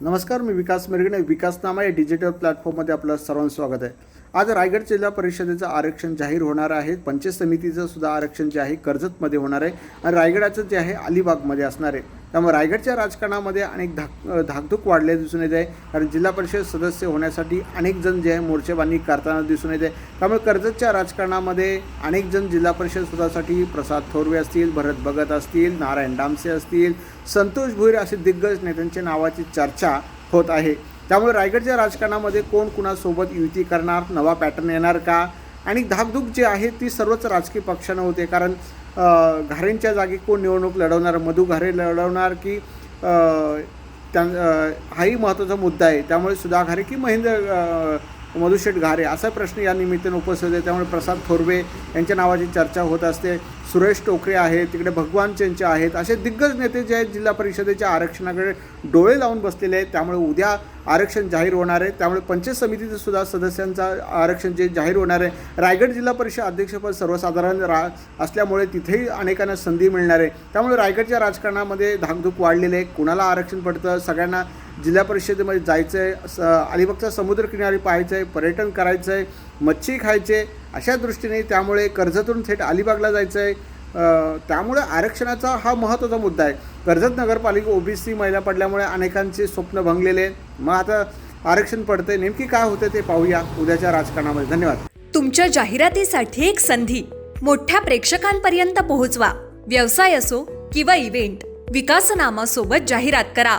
नमस्कार मी विकास मिरगणे. विकासनामा या डिजिटल प्लॅटफॉर्ममध्ये आपलं सर्वांचं स्वागत आहे. आज रायगड जिल्हा परिषदेचं आरक्षण जाहीर होणार आहे. पंचायत समितीचं सुद्धा आरक्षण जे आहे कर्जतमध्ये होणार आहे. आणि रायगडाचं जे आहे अलिबागमध्ये असणार आहे. त्यामुळे रायगडच्या राजकारणामध्ये अनेक धाक धाकधूक वाढले दिसून येत. आहे कारण जिल्हा परिषद सदस्य होण्यासाठी अनेक जण जे आहे मोर्चेबांधणी करताना दिसून येते. त्यामुळे कर्जतच्या राजकारणामध्ये अनेक जण जिल्हा परिषद पदासाठी प्रसाद थोरवे असतील भरत भगत असतील नारायण डामसे असतील संतोष भुईर असे दिग्गज नेत्यांच्या नावाची चर्चा होत आहे. त्यामुळे रायगडच्या राजकारणामध्ये कोण कुणासोबत युती करणार नवा पॅटर्न येणार का? आणि धाकधूक जी आहे ती सर्वच राजकीय पक्षानं होते. कारण घारेंच्या जागी कोण निवडणूक लढवणार? मधु घारे लढवणार की त्या हाही महत्त्वाचा मुद्दा आहे. त्यामुळे सुधा घारे की महेंद्र मधुशेठ घारे असा प्रश्न या निमित्तानं उपस्थित आहे त्यामुळे प्रसाद थोरवे यांच्या नावाची चर्चा होत असते. सुरेश टोकरे आहेत तिकडे भगवान चंचे आहेत. असे दिग्गज नेते जे आहेत जिल्हा परिषदेच्या आरक्षणाकडे डोळे लावून बसलेले आहेत. त्यामुळे उद्या आरक्षण जाहीर होणार आहे. त्यामुळे पंचायत समितीचं सुद्धा सदस्यांचा आरक्षण जे जाहीर होणार आहे. रायगड जिल्हा परिषद अध्यक्षपद सर्वसाधारण रा असल्यामुळे तिथेही अनेकांना संधी मिळणार आहे. त्यामुळे रायगडच्या राजकारणामध्ये धाकधूक वाढलेले आहे. कुणाला आरक्षण पडतं? सगळ्यांना जिल्हा परिषदेमध्ये जायचं आहे स अलिबागचा समुद्रकिनारी पाहायचं आहे पर्यटन करायचं आहे मच्छी खायचे अशा दृष्टीने त्यामुळे कर्जतून थेट अलिबागला जायचं आहे त्यामुळे आरक्षणाचा हा महत्त्वाचा मुद्दा आहे. कर्जत नगरपालिका ओबीसी महिला पडल्यामुळे अनेकांचे स्वप्न भंगलेले आहेत. मग आता आरक्षण पडते नेमकी काय होतं ते पाहूया उद्याच्या राजकारणामध्ये. धन्यवाद. तुमच्या जाहिरातीसाठी एक संधी. मोठ्या प्रेक्षकांपर्यंत पोहोचवा. व्यवसाय असो किंवा इव्हेंट विकासनामा सोबत जाहिरात करा.